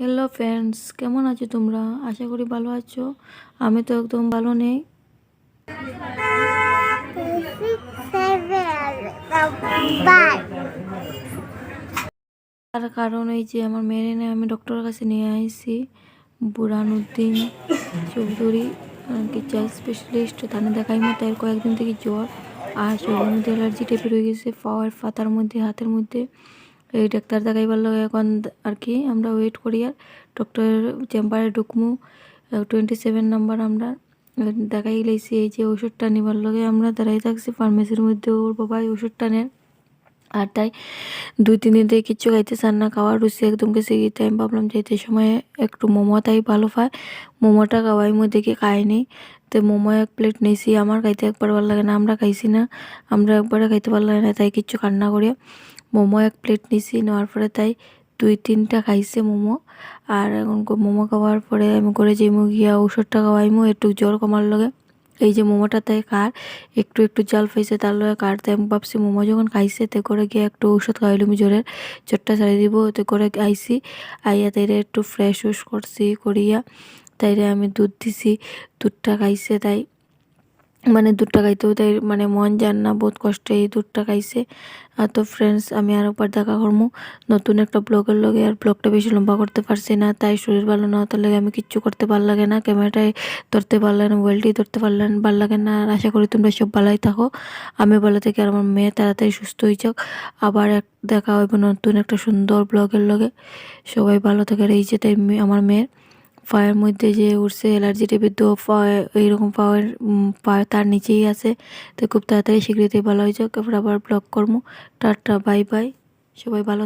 Hello friends কেমন আছো তোমরা? আশা করি ভালো আছো। আমি তো একদম ভালো নেই। তার কারণ এই যে আমার মেয়ে নিয়ে আমি ডক্টরের কাছে নিয়ে আসছি বুরানুদ্দিন চৌধুরী কি চাইল্ড স্পেশালিস্ট তানে দেখাই মতো এর কয়েকদিন থেকে জ্বর, আর শরীরের মধ্যে অ্যালার্জি টাইপের হয়ে গেছে, পাওয়ার ফাতার মধ্যে, হাতের মধ্যে। এই ডাক্তার দেখাইবার লগে এখন আর কি আমরা ওয়েট করি আর ডক্টরের চেম্বারে ঢুকমু। টোয়েন্টি সেভেন নাম্বার আমরা দেখাই লাইছি, এই যে ওষুধটা নিবার লগে আমরা দাঁড়াই থাকছি ফার্মেসির মধ্যে, ওর বাবাই ওষুধটা নেন। আর তাই দুই, তিন দিন থেকে কিচ্ছু খাইতে চান না, খাওয়ার রুচি একদম গেছে গিয়ে আমি ভাবলাম যাইতে সময় একটু মোমো তাই ভালো পায় মোমোটা খাওয়াই মধ্যে কি খাইনি তো মোমো এক প্লেট নিয়েছি আমার খাইতে একবার ভালো লাগে না, আমরা খাইছি না, আমরা একবারে খাইতে ভালো লাগে না, তাই কিচ্ছু কান্না করে। মোমো এক প্লেট নিয়েছি নেওয়ার পরে তাই দুই, তিনটা খাইছে মোমো। আর এখন মোমো খাওয়ার পরে আমি করে যাইমু, গিয়া ওষুধটা খাওয়াইমু, একটু জ্বর কমার লগে। এই যে মোমোটা তাই কার? একটু একটু জল পাইছে তার লগে কার তাই ভাবছি মোমো যখন খাইছে তে করে গিয়ে একটু ওষুধ আমি জ্বরের জ্বরটা ছাড়ি দিব, তে করে আইসি আইয়া তাইরে একটু ফ্রেশ ওয়েশ করছি, করিয়া তাইরে আমি দুধ দিছি। দুধটা খাইছে তাই মানে দুধটা খাইতেও তাই মানে মন যান না, বহুত কষ্টে এই দুধটা খাইছে আর তো ফ্রেন্ডস আমি আর একবার দেখা করব নতুন একটা ব্লগের লগে আর ব্লগটা বেশি লম্বা করতে পারছি না, তাই শরীর ভালো না হতে লাগে আমি কিচ্ছু করতে ভালো লাগে না। ক্যামেরাটাই ধরতে পারলে না মোবাইলটি ধরতে পারলেন ভালো লাগে না। আর আশা করি তোমরা সব ভালোই থাকো। আমি ভালো থেকে আর আমার মেয়ে তাড়াতাড়ি সুস্থ হয়ে যাক। আবার এক, দেখা হইব নতুন একটা সুন্দর ব্লগের লগে। সবাই ভালো থাকে এই যে তাই আমার মেয়ের। পায়ের মধ্যে যে উঠছে অ্যালার্জি টাইপের তো এইরকম পাওয়ার পায়ে তার নিচেই আছে। তো খুব তাড়াতাড়ি শীঘ্রই ভালো হয়ে যাক আবার ব্লক করব। টাটা বাই বাই সবাই ভালো